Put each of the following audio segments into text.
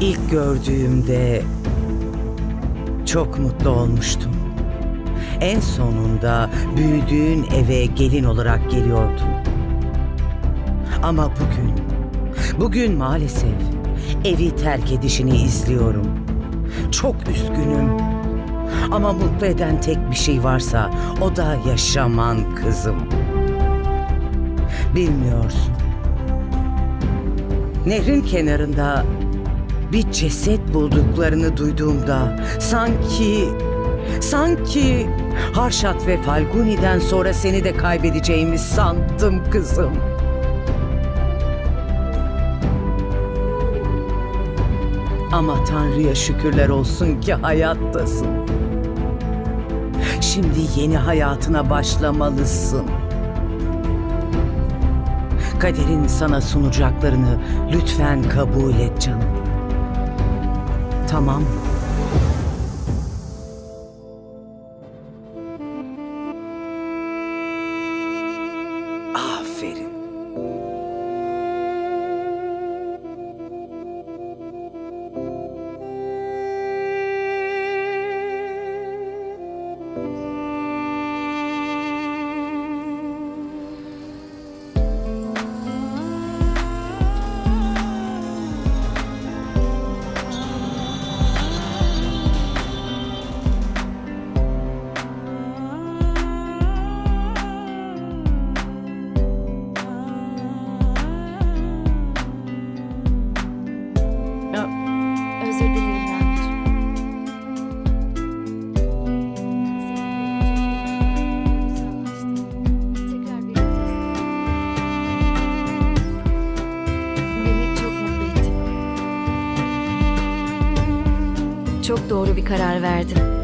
İlk gördüğümde çok mutlu olmuştum. En sonunda büyüdüğün eve gelin olarak geliyordun. Ama bugün, bugün maalesef evi terk edişini izliyorum. Çok üzgünüm. Ama mutlu eden tek bir şey varsa o da yaşaman kızım. Bilmiyorsun. Nehrin kenarında bir ceset bulduklarını duyduğumda sanki sanki Harşat ve Falguni'den sonra seni de kaybedeceğimi sandım kızım. Ama Tanrı'ya şükürler olsun ki hayattasın. Şimdi yeni hayatına başlamalısın. Kaderin sana sunacaklarını lütfen kabul et canım. Tamam mı? Çok doğru bir karar verdin.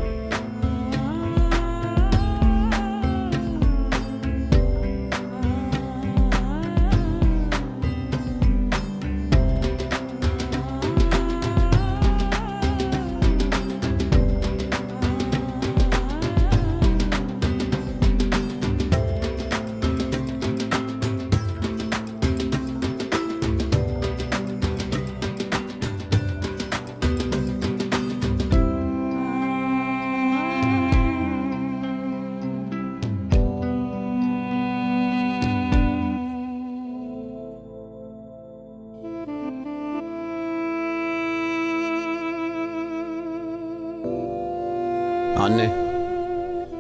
Anne,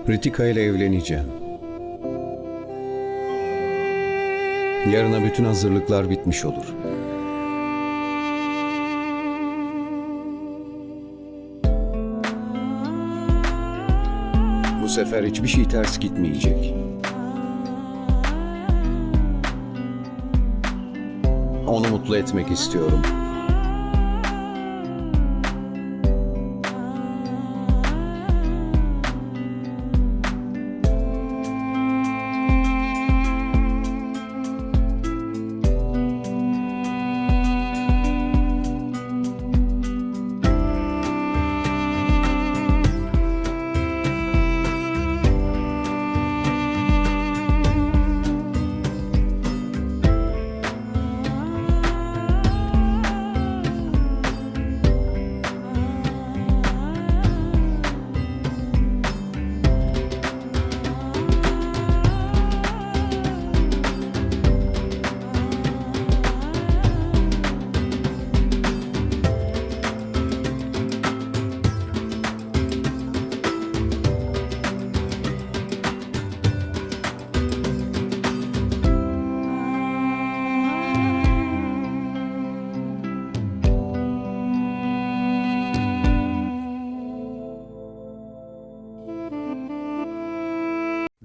Ritika ile evleneceğim. Yarına bütün hazırlıklar bitmiş olur. Bu sefer hiçbir şey ters gitmeyecek. Onu mutlu etmek istiyorum.